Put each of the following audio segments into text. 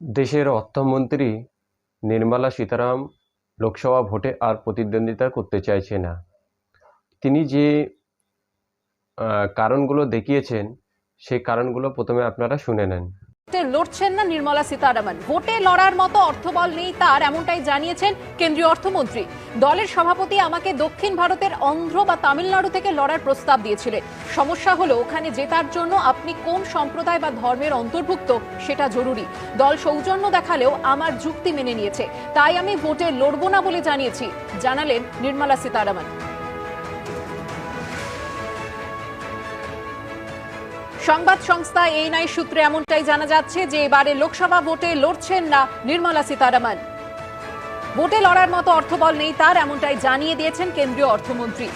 দেশের অর্থমন্ত্রী নির্মলা সীতারাম লোকসভা ভোটে আর প্রতিদ্বন্দ্বিতা করতে চাইছে না। তিনি যে কারণগুলো দেখিয়েছেন, সেই কারণগুলো প্রথমে আপনারা শুনে নেন। লড়ছেন না নির্মলা সীতারামন। ভোটে লড়ার মতো অর্থবল নেই তার, এমনটাই জানিয়েছেন কেন্দ্রীয় অর্থমন্ত্রী। দলের সভাপতি আমাকে দক্ষিণ ভারতের অন্ধ্র বা তামিলনাড়ু থেকে লড়ার প্রস্তাব দিয়েছিলেন। সমস্যা হলো ওখানে জেতার জন্য আপনি কোন সম্প্রদায় বা ধর্মের অন্তর্ভুক্ত সেটা জরুরি। দল সৌজন্য দেখালেও আমার যুক্তি মেনে নিয়েছে। তাই আমি ভোটে লড়বো না বলে জানিয়েছি, জানালেন নির্মলা সীতারামন। সংবাদ সংস্থা এই নাই সূত্রে এমনটাই জানা যাচ্ছে যে এবারে লোকসভা ভোটে লড়ছেন না নির্মলা সীতারামন। ভোটে লড়ার মতো অর্থবল নেই তার এমনটাই জানিয়ে দিয়েছেন কেন্দ্রীয় অর্থমন্ত্রী।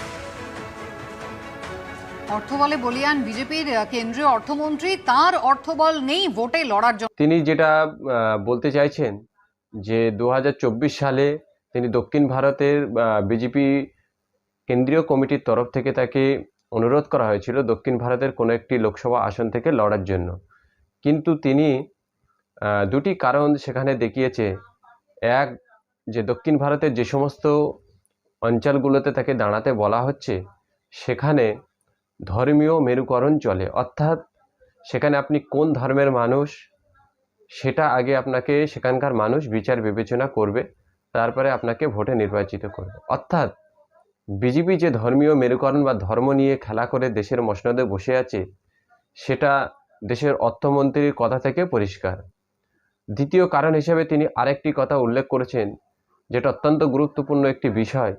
অর্থবলে বলিয়ান বিজেপির কেন্দ্রীয় অর্থমন্ত্রী তার অর্থবল নেই ভোটে লড়ার জন্য। তিনি যেটা বলতে চাইছেন যে দুহাজার চব্বিশ সালে তিনি দক্ষিণ ভারতের বিজেপি কেন্দ্রীয় কমিটির তরফ থেকে তাকে অনুরোধ করা হয়েছিল দক্ষিণ ভারতের কোনো একটি লোকসভা আসন থেকে লড়ার জন্য। কিন্তু তিনি দুটি কারণ সেখানে দেখিয়েছে। এক যে দক্ষিণ ভারতের যে সমস্ত অঞ্চলগুলোতে তাকে দাঁড়াতে বলা হচ্ছে, সেখানে ধর্মীয় মেরুকরণ চলে। অর্থাৎ সেখানে আপনি কোন ধর্মের মানুষ, সেটা আগে আপনাকে সেখানকার মানুষ বিচার বিবেচনা করবে, তারপরে আপনাকে ভোটে নির্বাচিত করবে। অর্থাৎ বিজেপি যে ধর্মীয় মেরুকরণ বা ধর্ম নিয়ে খেলা করে দেশের মসনদে বসে আছে, সেটা দেশের অর্থমন্ত্রীর কথা থেকে পরিষ্কার। দ্বিতীয় কারণ হিসেবে তিনি আরেকটি কথা উল্লেখ করেছেন যেটা অত্যন্ত গুরুত্বপূর্ণ একটি বিষয়,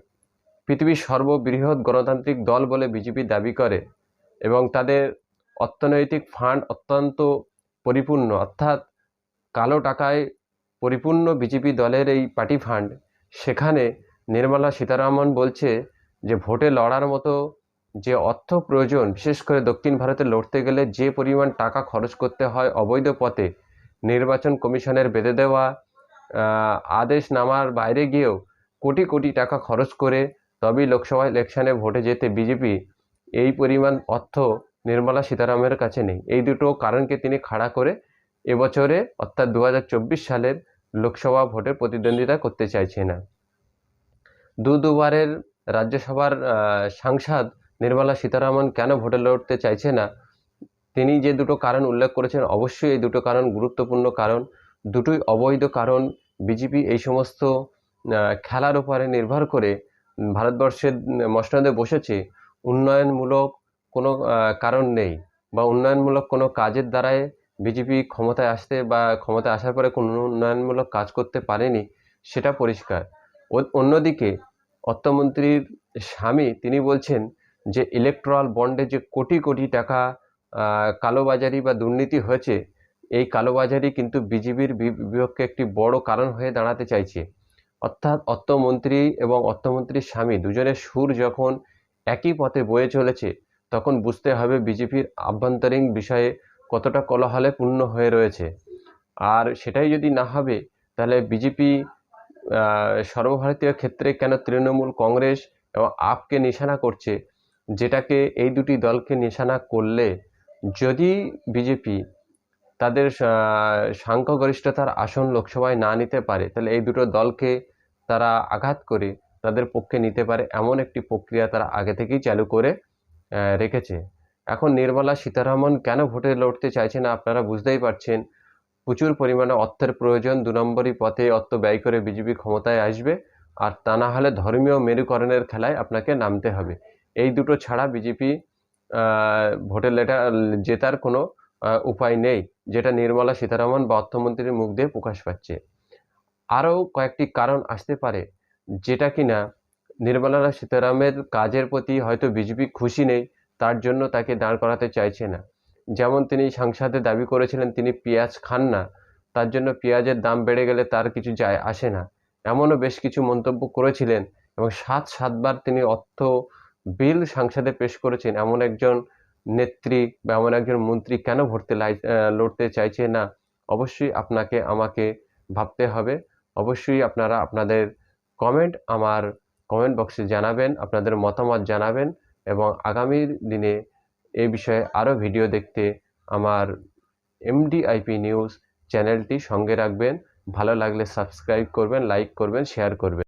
পৃথিবীর সর্ববৃহৎ গণতান্ত্রিক দল বলে বিজেপি দাবি করে এবং তাদের অর্থনৈতিক ফান্ড অত্যন্ত পরিপূর্ণ, অর্থাৎ কালো টাকায় পরিপূর্ণ বিজেপি দলের এই পার্টি ফান্ড। সেখানে নির্মলা সীতারামন বলছে যে ভোটে লড়ার মতো যে অর্থ প্রয়োজন, বিশেষ করে দক্ষিণ ভারতে লড়তে গেলে যে পরিমাণ টাকা খরচ করতে হয় অবৈধ পথে, নির্বাচন কমিশনের বেঁধে দেওয়া আদেশ নামার বাইরে গিয়েও কোটি কোটি টাকা খরচ করে তবেই লোকসভা ইলেকশনে ভোটে যেতে বিজেপি এই পরিমাণ অর্থ নির্মলা সীতারামের কাছে নেই। এই দুটো কারণকে তিনি খাড়া করে এবছরে অর্থাৎ দু হাজার চব্বিশ সালের লোকসভা ভোটে প্রতিদ্বন্দ্বিতা করতে চাইছে না। দু দুবারের রাজ্যসভার সাংসদ নির্মলা সীতারামন কেন ভোটে লড়তে চাইছে না? তিনি যে দুটো কারণ উল্লেখ করেছেন, অবশ্যই এই দুটো কারণ গুরুত্বপূর্ণ কারণ। দুটোই অবৈধ কারণ। বিজেপি এই সমস্ত খেলার উপরে নির্ভর করে ভারতবর্ষের মসনদে বসেছে, উন্নয়নমূলক কোনো কারণ নেই বা উন্নয়নমূলক কোনো কাজের দ্বারাই বিজেপি ক্ষমতায় আসতে বা ক্ষমতায় আসার পরে কোনো উন্নয়নমূলক কাজ করতে পারেনি, সেটা পরিষ্কার। অন্যদিকে অর্থমন্ত্রীর স্বামী, তিনি বলছেন যে ইলেকট্রাল বন্ডে যে কোটি কোটি টাকা কালোবাজারি বা দুর্নীতি হয়েছে এই কালোবাজারি কিন্তু বিজেপির বিপক্ষে একটি বড় কারণ হয়ে দাঁড়াতে চাইছে। অর্থাৎ অর্থমন্ত্রী এবং অর্থমন্ত্রীর স্বামী দুজনের সুর যখন একই পথে বয়ে চলেছে, তখন বুঝতে হবে বিজেপির আভ্যন্তরীণ বিষয়ে কতটা কলহলে পূর্ণ হয়ে রয়েছে। আর সেটাই যদি না হবে, তাহলে বিজেপি সর্বভারতীয় ক্ষেত্রে কেন তৃণমূল কংগ্রেস এবং আপকে নিশানা করছে? যেটাকে এই দুটি দলকে নিশানা করলে যদি বিজেপি তাদের সংখ্যাগরিষ্ঠতার আসন লোকসভায় না নিতে পারে, তাহলে এই দুটো দলকে তারা আঘাত করে তাদের পক্ষে নিতে পারে এমন একটি প্রক্রিয়া তারা আগে থেকেই চালু করে রেখেছে। এখন নির্মলা সীতারামন কেন ভোটে লড়তে চাইছে না আপনারা বুঝতেই পারছেন। প্রচুর পরিমাণে অর্থের প্রয়োজন, দু নম্বরই পথে অর্থ ব্যয় করে বিজেপি ক্ষমতায় আসবে, আর তা না হলে ধর্মীয় মেরুকরণের খেলায় আপনাকে নামতে হবে। এই দুটো ছাড়া বিজেপি ভোটে লেটার জেতার কোনো উপায় নেই, যেটা নির্মলা সীতারামন বা অর্থমন্ত্রীর মুখ দিয়ে প্রকাশ পাচ্ছে। আরও কয়েকটি কারণ আসতে পারে, যেটা কিনা নির্মলা সীতারামের কাজের প্রতি হয়তো বিজেপি খুশি নেই, তার জন্য তাকে দাঁড় করাতে চাইছে না। যেমন তিনি সংসদে দাবি করেছিলেন, তিনি পেঁয়াজ খান না, তার জন্য পেঁয়াজের দাম বেড়ে গেলে তার কিছু যায় আসে না। এমনও বেশ কিছু মন্তব্য করেছিলেন এবং সাত সাতবার তিনি অর্থ বিল সংসদে পেশ করেছেন। এমন একজন নেত্রী বা এমন একজন মন্ত্রী কেন ভরতে লড়তে চাইছে না? অবশ্যই আপনাকে, আমাকে ভাবতে হবে। অবশ্যই আপনারা আপনাদের কমেন্ট আমার কমেন্ট বক্সে জানাবেন, আপনাদের মতামত জানাবেন এবং আগামী দিনে এই বিষয়ে আরও ভিডিও দেখতে আমার এমডিআইপি নিউজ চ্যানেলটি সঙ্গে রাখবেন। ভালো লাগলে সাবস্ক্রাইব করবেন লাইক করবেন শেয়ার করবেন।